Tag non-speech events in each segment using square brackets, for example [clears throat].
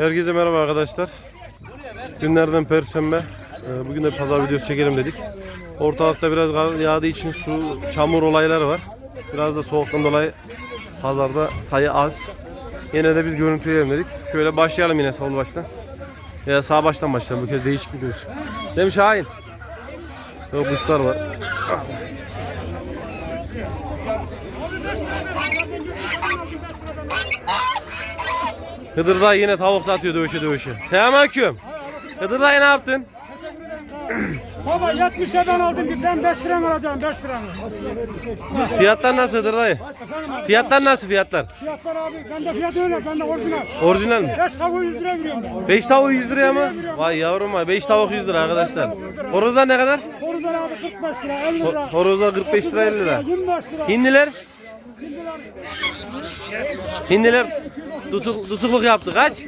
Herkese merhaba arkadaşlar. Günlerden perşembe. Ee, Bugün de pazar videosu çekelim dedik. Ortalıkta biraz yağdığı için su, çamur olayları var. Biraz da soğuktan dolayı pazarda sayı az. Yine de biz görüntüleyelim dedik. Şöyle başlayalım yine sol baştan. Ya sağ baştan başlayalım. Bu kez değişik gidiyoruz. Değil mi Şahin? Yok kuşlar var. Hıdır dayı yine tavuk satıyor dövüşe dövüşe. Selamünaleyküm. Hıdır dayı ne yaptın? [clears throat] Baba 70'e ben aldım. Ben 5 lira alacağım 5 lira. Fiyatlar nasıl Hıdır dayı? Fiyatlar nasıl fiyatlar? Fiyatlar abi. Bende fiyat öyle. Bende orijinal. Orijinal mi? 5 tavuğu 100 lira veriyorum ben. 5 tavuk 100 liraya mı? Vay yavrum vay 5 tavuk 100 lira arkadaşlar. Horozlar ne kadar? Horuzlar abi 45 lira 50 Ho- lira. Horozlar 45 lira 50 lira. 25 lira. Hindiler? Hindiler Hindiler tutuk, tutukluk yaptı kaç?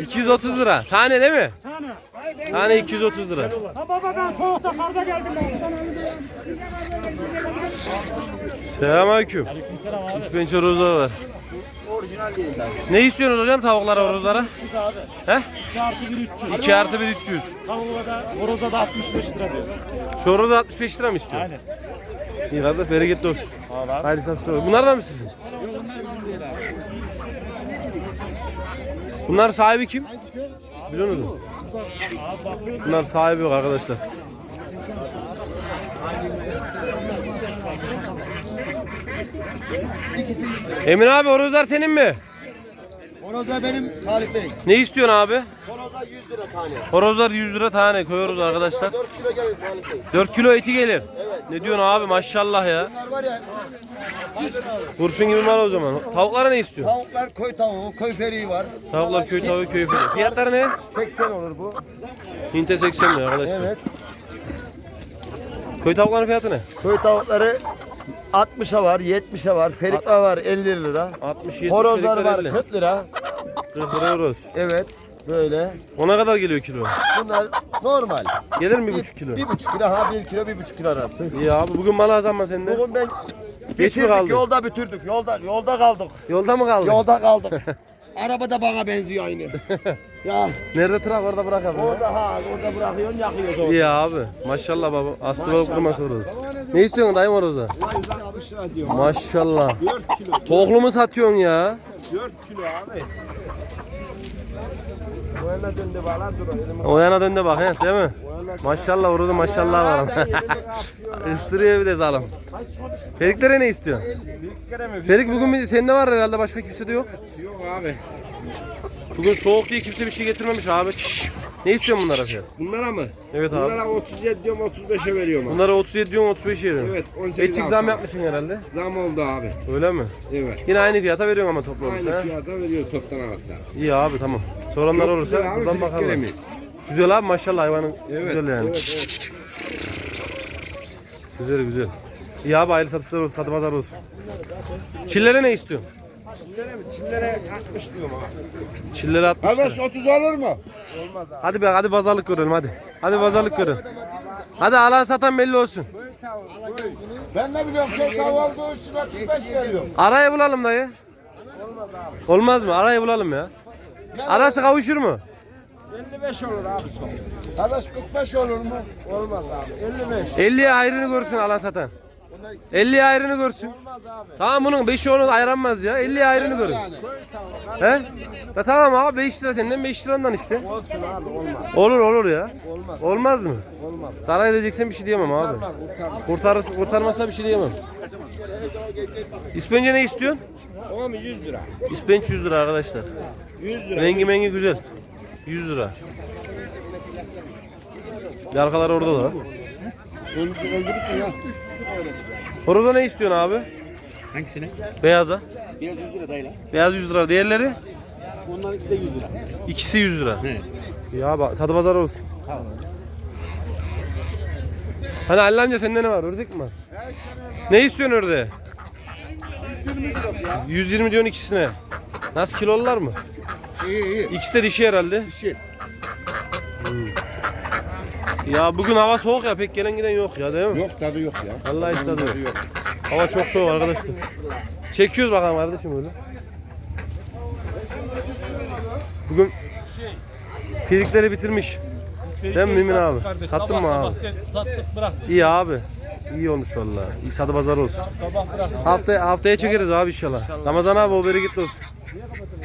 230 lira. Tane değil mi? tane. Tane 230 lira. Ha baba ben soğukta karda geldim. Selamünaleyküm. İspenç horozlar var. Ne istiyorsunuz hocam tavuklara horozlara? 300 abi. He? 2 artı 1 300. 2 artı 1 300. Tavuğa da horoza da 65 lira diyoruz. Şu horoz 65 lira mı istiyor? Aynen. İyi kardeş bereketli olsun. Hayırlı satışlar olsun. Bunlar da mı sizin? Bunlar sahibi kim? Biliyor musunuz? Bunlar sahibi yok arkadaşlar. Emin abi horozlar senin mi? Horozlar benim Salih Bey. Ne istiyorsun abi? Horozlar 100 lira tane. Horozlar 100 lira tane koyuyoruz arkadaşlar. 4 kilo gelir Salih Bey. 4 kilo eti gelir. Evet. Ne diyorsun abi maşallah ya. Bunlar var ya Kurşun gibi mal o zaman. Tavuklara ne istiyorsun? tavuklar köy tavuğu, köy feriği var. Tavuklar köy tavuğu köy fili. Fiyatları ne? 80 olur bu. Hinte 80 lira arkadaşlar. Evet. Köy tavukların fiyatı ne? Köy tavukları 60'a var, 70'e var. Ferikler var 50 lira. 60 70 Horozlar var 50. 40 lira. 40 lira horoz. Evet. Böyle. Ona kadar geliyor kilo. Bunlar normal. Gelir mi 1,5 kilo? 1,5 kilo ha 1 kilo 1,5 kilo arası. İyi abi bugün mal azalma sende. Bugün ben Geç mi bitirdik kaldı? yolda bitirdik. Yolda yolda kaldık. Yolda mı kaldın? Yolda kaldık. [laughs] Araba da bana benziyor aynı. [laughs] ya Nerede trak orada bırak abi. orada ha orada bırakıyorsun yakıyoruz orada. İyi abi. Maşallah baba. Aslı balık kurması horoz. Ne istiyorsun dayım horoza? 160 lira diyor. Maşallah. 4 kilo. Tohlu mu satıyorsun ya? 4 kilo abi. Bu yana döndü bana dur. elimi- O yana dön de bak he değil mi? Maşallah horozu maşallah var. Istırıyor [laughs] bir de zalim. Feriklere ne istiyorsun? Kere mi? Ferik bugün bir- sende var herhalde başka kimse de yok. Yok abi. Bugün soğuk diye kimse bir şey getirmemiş abi. Şşş. Ne istiyorsun bunlara fiyat? Bunlara mı? Evet abi. Bunlara 37 diyorum 35'e veriyorum abi. Bunlara 37 diyorsun 35 yerin. Evet 18 Etçik zam yapmışsın herhalde. Zam oldu abi. Öyle mi? Evet. Yine aynı fiyata veriyorsun ama toplamışsın Aynı ha. fiyata veriyor toptan alırsa. İyi abi tamam. Soranlar Çok olursa güzel abi, buradan filik bakarlar. keremeyiz. Güzel abi maşallah hayvanın Evet. güzel yani. Evet, evet. Güzel güzel. İyi abi hayırlı satışlar olsun, satı pazar olsun. Çillere ne istiyorsun? Çimlere mi? Çimlere 60 diyorum abi. Çillere 60 lira. Kardeş 30 olur mu? Hadi be hadi pazarlık görelim hadi. Hadi pazarlık görelim. Hadi alan satan belli olsun. Ben ne biliyorum şey olduğu için 35 veriyorum. Arayı bulalım dayı. Olmaz mı? Arayı bulalım ya. Arası kavuşur mu? 55 olur abi son. Kardeş 45 olur mu? Olmaz abi. 55. 50'ye ayrını görsün alan satan. 50'ye ayrını görsün. Olmaz abi. Tamam bunun 5'i onu ayıranmaz ya. 50'ye ayrını görün. He? Ya tamam abi 5 lira senden 5 lira ondan işte. Olsun abi olmaz. Olur olur ya. Olmaz. Olmaz mı? Olmaz. Zarar edeceksen bir şey diyemem abi. Kurtarmaz kurtarmaz. Kurtarırsa, kurtarmazsa bir şey diyemem. İspence ne istiyorsun? Tamam mı 100 lira. İspenç 100 lira arkadaşlar. 100 lira. Rengi mengi güzel. 100 lira. Yarkalar orada da. Öldürürsün ya. Horoza ne istiyorsun abi? Hangisini? Beyaza. Biraz 100 lira dayla. Beyaz 100 lira. Diğerleri? Onların ikisi de 100 lira. İkisi 100 lira. He. Ya bak satı pazar olsun. Hani Halil amca sende ne var? Ördek mi var? Ne istiyorsun ördeğe? 120 diyorsun ikisine. Nasıl kilolular mı? İyi iyi. İkisi de dişi herhalde. Dişi. Ya bugün hava soğuk ya pek gelen giden yok ya değil mi? Yok tadı yok ya. Vallahi hiç tadı yok. yok. Hava çok soğuk arkadaşlar. Çekiyoruz bakalım kardeşim öyle. Bugün Firikleri bitirmiş. Değil mi Mümin abi? Sattın mı abi? Sattık bıraktık. İyi abi. İyi olmuş vallahi. İyi sadı pazar olsun. Sabah bıraktık. Hafta, haftaya çekeriz abi inşallah. Ramazan abi o bereketli olsun.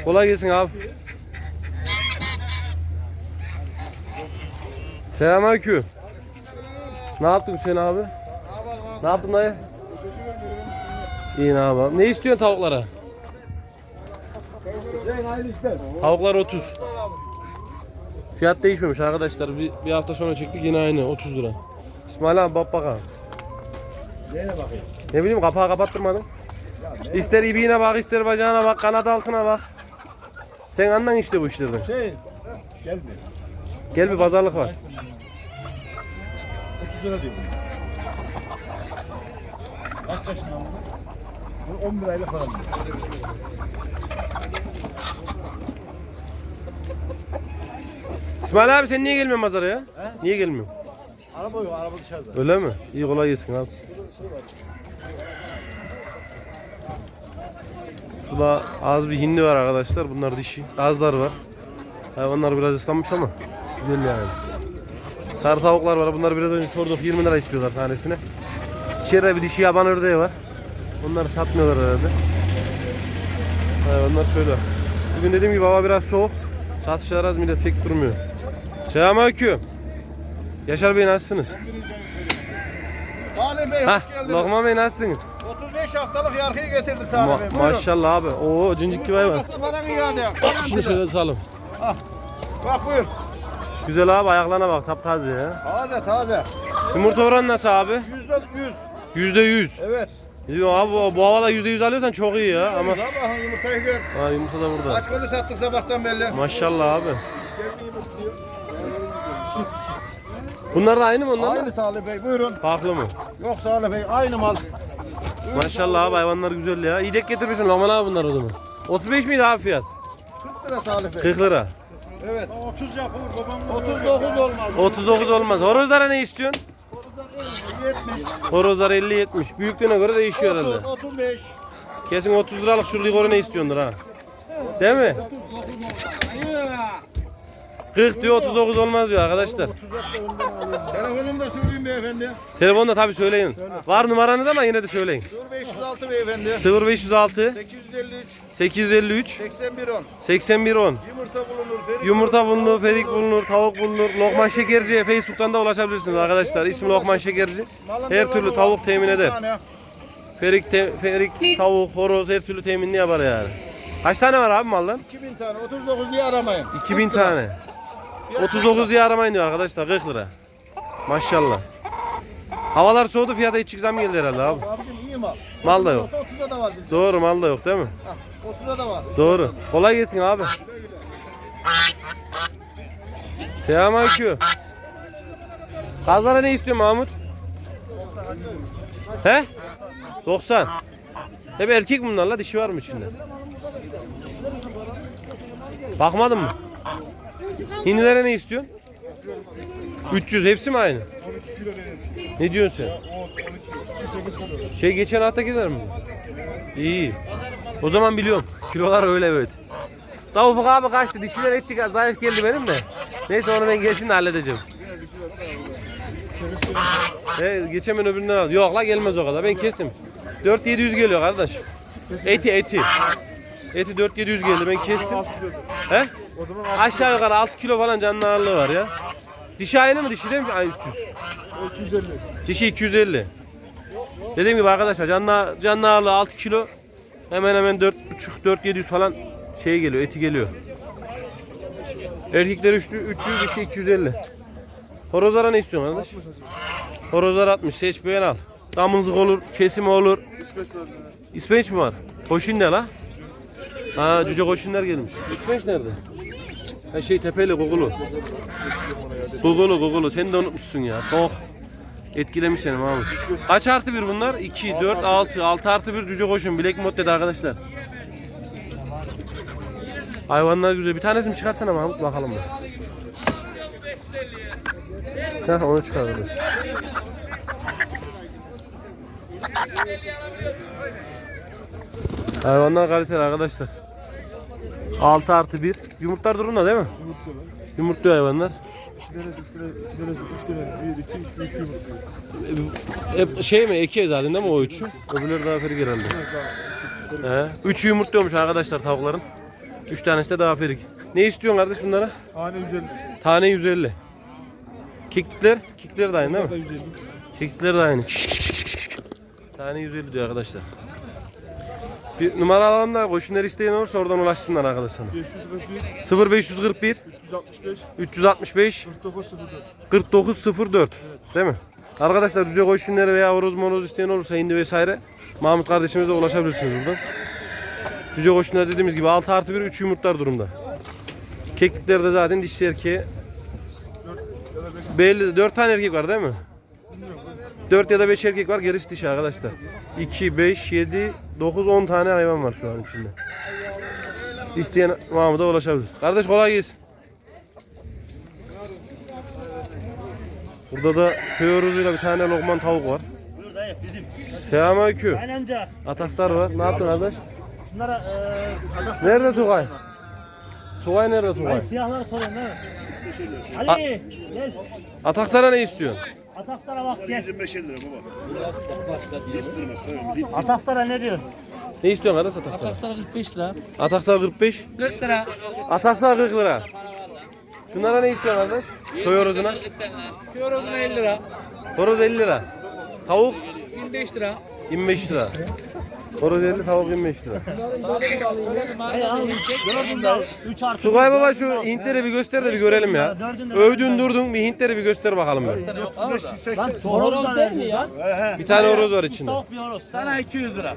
Kolay gelsin abi. Selamünaleyküm. Ne yaptın Hüseyin abi? Ne yaptın dayı? İyi ne abi? Ne istiyorsun tavuklara? Tavuklar 30. Fiyat değişmemiş arkadaşlar. Bir, bir hafta sonra çektik yine aynı 30 lira. İsmail abi bak bakalım. Ne bileyim kapağı kapattırmadım. İster ibiğine bak, ister bacağına bak, kanat altına bak. Sen anlan işte bu işlerden. Şey, gelme. Gel bir pazarlık var. 30 lira diyor. Kaç yaşında? Bu 10 lirayla falan. İsmail abi sen niye gelmiyorsun pazara ya? Niye gelmiyorsun? Araba yok, araba dışarıda. Öyle mi? İyi kolay gelsin abi. Burada az bir hindi var arkadaşlar. Bunlar dişi. Gazlar var. Hayvanlar biraz ıslanmış ama güzel yani. Sarı tavuklar var. Bunlar biraz önce sorduk 20 lira istiyorlar tanesine. İçeride bir dişi yaban ördeği var. Onları satmıyorlar herhalde. Hayvanlar şöyle. Bugün dediğim gibi hava biraz soğuk. Satışlar az millet pek durmuyor. Selamünaleyküm. Yaşar Bey nasılsınız? Salih Bey Hah, hoş geldiniz. Lokman Bey nasılsınız? 35 haftalık yargıyı getirdik Salih Ma- Bey. Buyurun. maşallah abi. Oo cincik gibi hayvan. Falan iade. Şunu şöyle tutalım. Bak buyur. Güzel abi ayaklarına bak taptaze ya. Taze taze. Yumurta oranı nasıl abi? Yüzde yüz. Yüzde yüz. Evet. Diyor abi bu, bu havada yüzde yüz alıyorsan çok iyi ya ama. Sabah yumurtayı gör. Ha yumurta da burada. Kaç golü sattık sabahtan belli. Maşallah abi. Bunlar da aynı mı onlar? Aynı Salih Bey buyurun. Farklı mı? Yok Salih Bey aynı mal. Buyurun Maşallah abi hayvanlar güzel ya. İyi dek getirmişsin Lokman abi bunlar o zaman. 35 miydi abi fiyat? 40 lira Salih Bey. 40 lira. Evet. 30 yapılır babam. 39 olmaz. 39 olmaz. Horozlara ne istiyorsun? 70. Horozlar 50-70. Büyüklüğüne göre değişiyor herhalde. 30, 35. Kesin 30 liralık şu ligor'u ne istiyordur ha? Değil mi? 40 diyor 39 olmaz diyor arkadaşlar. Telefonumu da söyleyeyim beyefendi. Telefonda tabi söyleyin. Var numaranız ama yine de söyleyin. 0506 beyefendi. 0506 853 853 81 10. 81 10 Yumurta bulunur. Ferik Yumurta bulunur, ferik bulunur, tavuk bulunur. Lokman Şekerci'ye Facebook'tan da ulaşabilirsiniz arkadaşlar. İsmi Lokman Şekerci. Her türlü tavuk temin eder. Ferik, te- ferik, tavuk, horoz her türlü teminini yapar yani. Kaç tane var abi maldan? 2000 tane. 39 diye aramayın. 2000 tane. 39 diye aramayın diyor arkadaşlar 40 lira. Maşallah. Havalar soğudu fiyata hiç zam geldi herhalde abi. Abicim iyi mal. Mal da yok. Olsa 30'a da var bizde. Doğru mal da yok değil mi? Hah, 30'a da var. Doğru. Kolay gelsin abi. Selamünaleyküm. Kazlara ne istiyor Mahmut? He? 90. Hep erkek bunlarla dişi var mı içinde? Bakmadın mı? Hindilere ne istiyorsun? 300 hepsi mi aynı? Ne diyorsun sen? Şey geçen hafta gider mi? İyi. O zaman biliyorum. Kilolar öyle evet. Tavuk abi kaçtı. Dişiler et çıkar. Zayıf geldi benim de. Neyse onu ben gelsin de halledeceğim. He, geçen ben öbüründen aldım. Yok la gelmez o kadar. Ben kestim. 4700 geliyor kardeş. Eti eti. Eti 4700 geldi. Ben kestim. He? Aşağı yukarı 6 kilo falan canlı ağırlığı var ya. Dişi aynı mı? Dişi değil mi? Ay 300. 250. Dişi 250. Dediğim gibi arkadaşlar canlı, canlı ağırlığı 6 kilo. Hemen hemen 4,5-4,700 falan şey geliyor, eti geliyor. Erkekler 300, 300 dişi 250. Horozlara ne istiyorsun kardeş? Horozlar 60, seç beğen al. Damızlık olur, kesim olur. İspenç mi var? Koşun ne la? Ha cüce koşunlar gelmiş. İspenç nerede? Ha şey tepeli Gugulu. Gugulu Gugulu sen de unutmuşsun ya. Soğuk. Etkilemiş seni Mahmut. Kaç artı bir bunlar? 2, 4, 6. 6 artı bir cüce koşun. Bilek mod dedi arkadaşlar. Hayvanlar güzel. Bir tanesini çıkarsana Mahmut bakalım. bir. Heh, onu çıkar arkadaş. Hayvanlar kaliteli arkadaşlar. 6 artı 1. Yumurtlar durumda değil mi? Yumurtluyor hayvanlar. Deresi 3 lira, 2 deresi 3 lira, 1, 2, 3, 3 yumurtluyor. Hep şey mi? Eki zaten değil mi o üçü? Öbürleri daha ferik herhalde. He. Üçü yumurtluyormuş arkadaşlar tavukların. Üç tanesi de daha ferik. Ne istiyorsun kardeş bunlara? Hane 150. Tane 150. Kiklikler? Kiklikler de aynı değil mi? 150. Kekikler de aynı. Tane 150 diyor arkadaşlar. Bir numara alalım da koşunları isteyen olursa oradan ulaşsınlar arkadaşlar. 541, 0541 365, 365 4904. 4904 değil mi? Arkadaşlar cüce koşunları veya horoz moroz isteyen olursa hindi vesaire Mahmut kardeşimize ulaşabilirsiniz buradan. Cüce koşunlar dediğimiz gibi 6 artı 1 3 yumurtlar durumda. Keklikler de zaten dişi erkeği. Belli 4 tane erkek var değil mi? 4 ya da 5 erkek var gerisi dişi arkadaşlar. 2, 5, 7, 9, 10 tane hayvan var şu an içinde. İsteyen Mahmut'a ulaşabilir. Kardeş kolay gelsin. Burada da köy horozuyla bir tane lokman tavuk var. Buyur dayı bizim. Selamünaleyküm. Amca. Atakslar var. Ne yaptın kardeş? Bunlara adaslar- Nerede Tugay? Tugay nerede Ay Tugay? siyahları soruyorum değil mi? Ali gel. Atakslara ne istiyorsun? Ataslara bak gel. Ataslara ne diyor? Ne istiyorsun kardeş Atakslara? Sana 45 lira. Atakslar 45. 40 lira. Atakslar 40 lira. Şunlara ne istiyorsun kardeş? Köy horozuna. Yorozuna 50 lira. Horoz 50 lira. Tavuk 25 lira. 25 lira. Horoz 50, tavuk 25 lira. Ay al. Gördün de 3 artı. Tugay baba şu Hintleri bir göster de bir görelim ya. Övdün durdun bir Hintleri bir göster bakalım bir. Lan horoz da verdi ya. Bir tane horoz var içinde. Tavuk bir horoz. Sana 200 lira.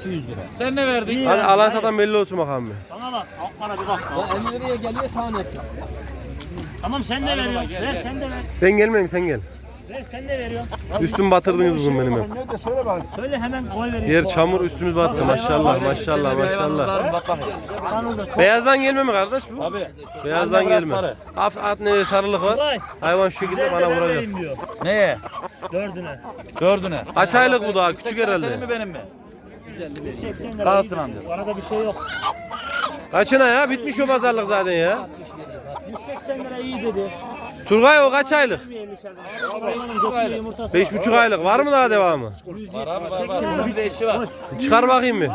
200 lira. Sen ne verdin? İyi Hadi ver, alan satan belli olsun bakalım bir. Bana bak. Al bana bir bak. 50 liraya geliyor tanesi. Tamam sen de veriyorsun. Ver sen de ver. Ben gelmeyeyim sen gel. Ver sen de veriyorsun. Üstümü batırdınız bugün benim. Ne de söyle bakayım. Söyle hemen koy vereyim. Yer çamur üstümüz battı maşallah maşallah maşallah. Bak. Beyazdan gelme mi kardeş bu? Abi. Beyazdan biraz gelme. sarı. Hafif at ne sarılık var. Hayvan şu şekilde bana vuracak. vereyim diyor. Neye? Dördüne. Dördüne. Kaç aylık bu daha küçük herhalde. Senin mi benim mi? 180 lira. Kalsın iyi amca. Arada bir şey yok. Kaçına ya? Bitmiş o pazarlık zaten ya. 180 lira iyi dedi. Turgay o kaç aylık? Bir 50 çarpı. Hayvanın götürüyor yumurtası Beş var. buçuk aylık. Var mı daha devamı? Var abi var var. Bunun bir de eşi var. Çıkar bakayım bir.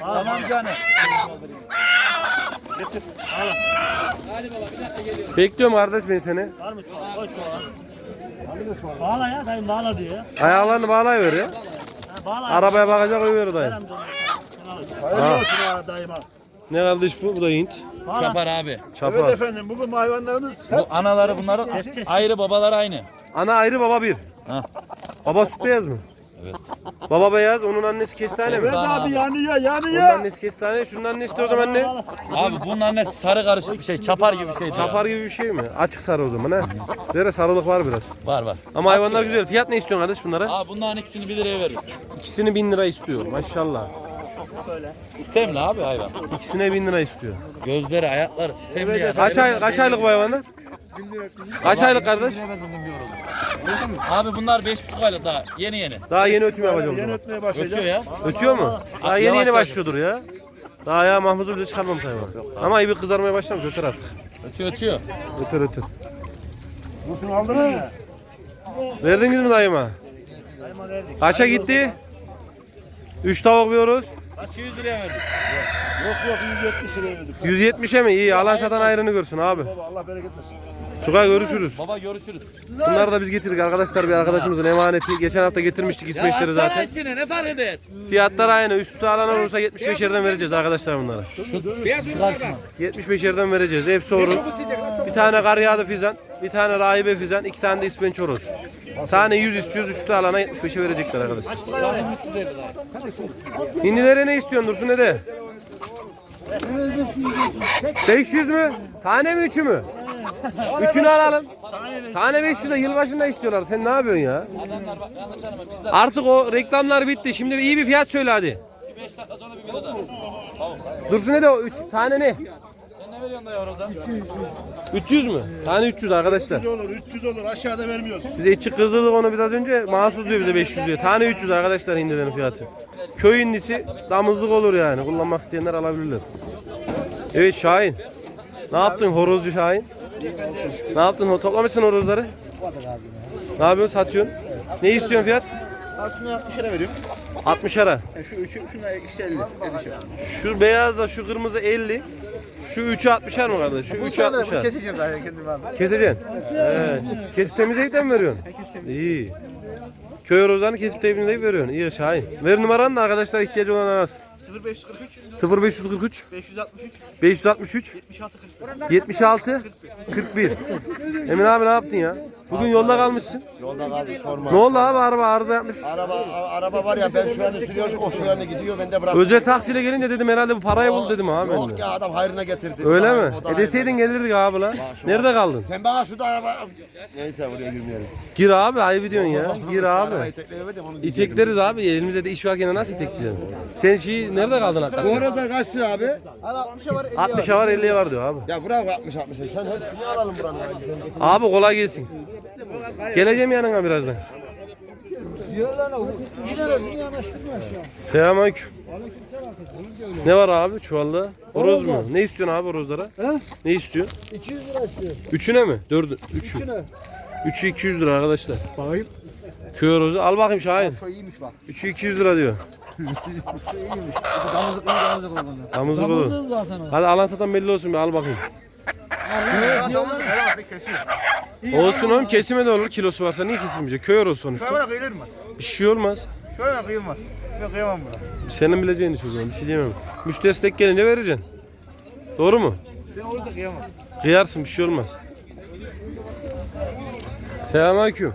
Tamam canım. Bekliyorum kardeş ben seni. Var mı çuval? Koy çuvala. Bağla ya dayım bağla diyor ya. Ayaklarını bağlayıver ya. Bağla. Arabaya bakacak uyuyor Ver dayı. amca. Şunu al. Hayırlı olsun ha daima. Ne kardeş bu? Bu da Hint. Çapar abi. Evet Çapa. efendim bugün bu hayvanlarımız Bu anaları bunların Kes, kes, kes. ayrı babalar aynı. Ana ayrı baba bir. Ha. Baba süt beyaz mı? Evet. Baba beyaz, onun annesi kestane mi? Evet abi yanıyor Onun yanıyor. annesi kestane, şunun annesi de o zaman ne? Abi bunun annesi sarı karışık bir şey. Çapar gibi bir şey. Çapar gibi bir şey mi? Açık sarı o zaman ha. Zere sarılık var biraz. Var var. Ama hayvanlar güzel. Fiyat ne istiyorsun kardeş bunlara? Abi bunların ikisini 1 liraya veririz. İkisini 1000 lira istiyor. Maşallah. Şöyle. Sistemli abi hayvan. İkisine 1000 lira istiyor. Gözleri, ayakları sistemli ya. Kaç ay kaç aylık bu hayvanlar? Kaç aylık kardeş? Abi bunlar 5,5 aylık daha. Yeni yeni. Daha yeni ötüm yapacağım Yeni ötmeye Ötüyor başlayacak. ya. Ötüyor mu? Daha yeni yeni başlıyordur ya. Daha ya Mahmut'u bile çıkarmamış hayvan. Ama iyi bir kızarmaya başlamış öter artık. Ötüyor ötüyor. Öter öter. Busunu aldınız mı? Verdiniz mi dayıma? Dayıma verdik. Kaça gitti? 3 tavuk veriyoruz. Kaç 100 liraya verdik. Yok yok 170 liraya verdik. 170'e mi? İyi. Alan satan ayrını görsün abi. Baba Allah bereket versin. Tugay görüşürüz. Baba görüşürüz. Bunları da biz getirdik arkadaşlar bir arkadaşımızın emaneti. Geçen hafta getirmiştik İsveçleri zaten. işini ne fark eder? Fiyatlar aynı. Üstü alan olursa 75 yerden vereceğiz arkadaşlar bunlara. Çıkar şunu. 75 yerden vereceğiz. Hepsi olur. Bir tane kar yağdı fizan, bir tane rahibe fizan, iki tane de ispenç horoz. Tane 100 istiyoruz, üstü alana 75'e verecekler arkadaşlar. Tamam 350 lira. Hindilere ne istiyorsun Dursun Dede? 500 mü? Tane mi üçü mü? Üçünü alalım. Tane 500'e yılbaşında istiyorlar. Sen ne yapıyorsun ya? Artık o reklamlar bitti. Şimdi iyi bir fiyat söyle hadi. 5 dakika sonra bir video da. Dursun Dede o üç tane ne? Sen ne Ne veriyorsun da horoza? 300 mü? Tane 300 arkadaşlar. olur 300 olur aşağıda vermiyoruz. Biz içi kızdırdık onu biraz önce. Mahsus diyor bize 500 diyor. Tane 300 arkadaşlar hindilerin fiyatı. Köy hindisi damızlık olur yani. Kullanmak isteyenler alabilirler. Evet Şahin. Ne yaptın horozcu Şahin? Ne yaptın? Toplamışsın horozları. Ne yapıyorsun? Satıyorsun. Ne istiyorsun fiyat? Aslında 60 lira veriyorum. 60 ara. Yani şu üçü, şunlar ikisi 50. Şu beyazla şu kırmızı 50. Şu 3'ü 60'ar mı kardeş? Şu 3'ü 60'ar. Keseceğim zaten kendim abi. Keseceksin. Evet. Kesip temizleyip de mi veriyorsun? İyi. Köy horozlarını kesip temizleyip veriyorsun. İyi Şahin. Ver numaranı da arkadaşlar ihtiyacı olan arasın. 0543 0543 563 563 76 40. 76 41 Emin abi ne yaptın ya? Bugün yolda kalmışsın. Yolda kaldı sorma. Ne oldu abi araba arıza yapmış. Araba a- araba var ya ben şu anda sürüyorum koşularını gidiyor ben de bıraktım. Özel taksiyle gelince dedim herhalde bu parayı bul dedim abi. ben Yok ya adam hayrına getirdi. Öyle Daha- mi? o da E deseydin gelirdik abi lan. şu Nerede an- kaldın? Sen bana şurada araba... Neyse oraya girmeyelim. Gir abi ayıp diyorsun ya. Gir abi. İtekleriz abi. Elimizde de iş varken nasıl itekliyorsun? Sen şey nerede kaldın Bu hakikaten? horozlar kaç lira abi? Abi 60'a var 50 60'a var 50'ye var diyor abi. Ya bırak 60 60'a. Sen hepsini alalım buranın. Abi kolay gelsin. Geleceğim yanına birazdan. Selamünaleyküm. Ne var abi çuvalda? Horoz mu? Ne istiyorsun abi horozlara? Ne istiyorsun? 200 lira istiyor. Üçüne mi? Dördü. Üçü. Üçü 200 lira arkadaşlar. Bakayım. Köy horozu. Al bakayım Şahin. Şu iyiymiş bak. Üçü 200 lira diyor. Şu iyiymiş. Damızlık iyi damızlık olur. Damızlık olur. zaten o. Hadi alan satan belli olsun bir al bakayım. Her abi. Olsun oğlum kesime de olur kilosu varsa niye kesilmeyecek? Köy horozu sonuçta. Şöyle kıyılır mı? Bir şey olmaz. Şöyle kıyılmaz. Yok kıyamam buna. Senin bileceğin iş o zaman bir şey diyemem. Müşterisi tek gelince vereceksin. Doğru mu? Ben orada kıyamam. Kıyarsın bir şey olmaz. Selamünaleyküm.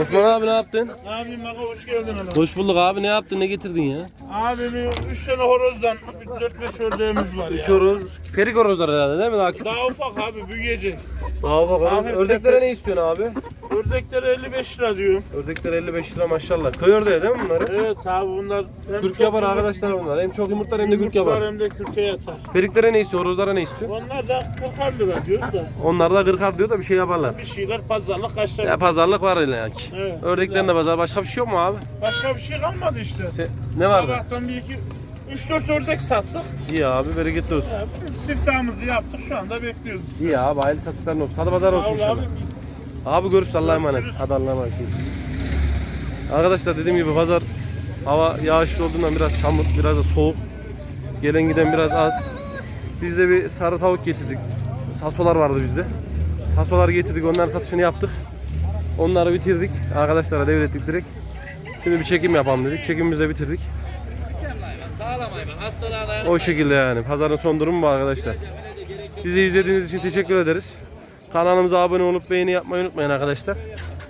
Osman abi ne yaptın? Abim baka hoş geldin hanım. Hoş bulduk abi ne yaptın ne getirdin ya? Abimin 3 tane horozdan 4-5 ördeğimiz var ya. Üç horoz. Ferik horozlar herhalde değil mi daha küçük? Daha ufak abi büyüyecek. Daha bak horoz. Abi, Ördeklere ne istiyorsun abi? Ördekleri 55 lira diyorum. Ördekler 55 lira maşallah. Köy ördeği değil mi bunları? Evet abi bunlar hem çok yapar arkadaşlar bunlar. Hem çok yumurtlar hem de gürk yumurtlar yapar. hem de kürke yatar. Feriklere ne istiyor? Horozlara ne istiyor? Onlar da 40 lira diyor da Onlar da kırkar diyor da bir şey yaparlar. bir şeyler pazarlık kaçlar. Ya pazarlık var illa ki. Evet. Ördeklerin de pazar. Başka bir şey yok mu abi? Başka bir şey kalmadı işte. Se- ne vardı? Sabahtan bir iki 3-4 ördek sattık. İyi abi bereketli olsun. Ya, siftahımızı yaptık şu anda bekliyoruz. İyi abi hayırlı satışların olsun. Hadi pazar olsun ol inşallah. abi. Abi görüşürüz Allah'a emanet. Hadi Allah'a emanet. Arkadaşlar dediğim gibi pazar hava yağışlı olduğundan biraz çamur, biraz da soğuk. Gelen giden biraz az. Biz de bir sarı tavuk getirdik. Sasolar vardı bizde. Sasolar getirdik, onların satışını yaptık. Onları bitirdik. Arkadaşlara devrettik direkt. Şimdi bir çekim yapalım dedik. Çekimimizi de bitirdik. O şekilde yani. Pazarın son durumu bu arkadaşlar. Bizi izlediğiniz için teşekkür ederiz. Kanalımıza abone olup beğeni yapmayı unutmayın arkadaşlar.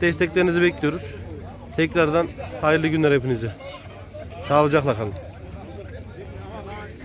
Desteklerinizi bekliyoruz. Tekrardan hayırlı günler hepinize. Sağlıcakla kalın.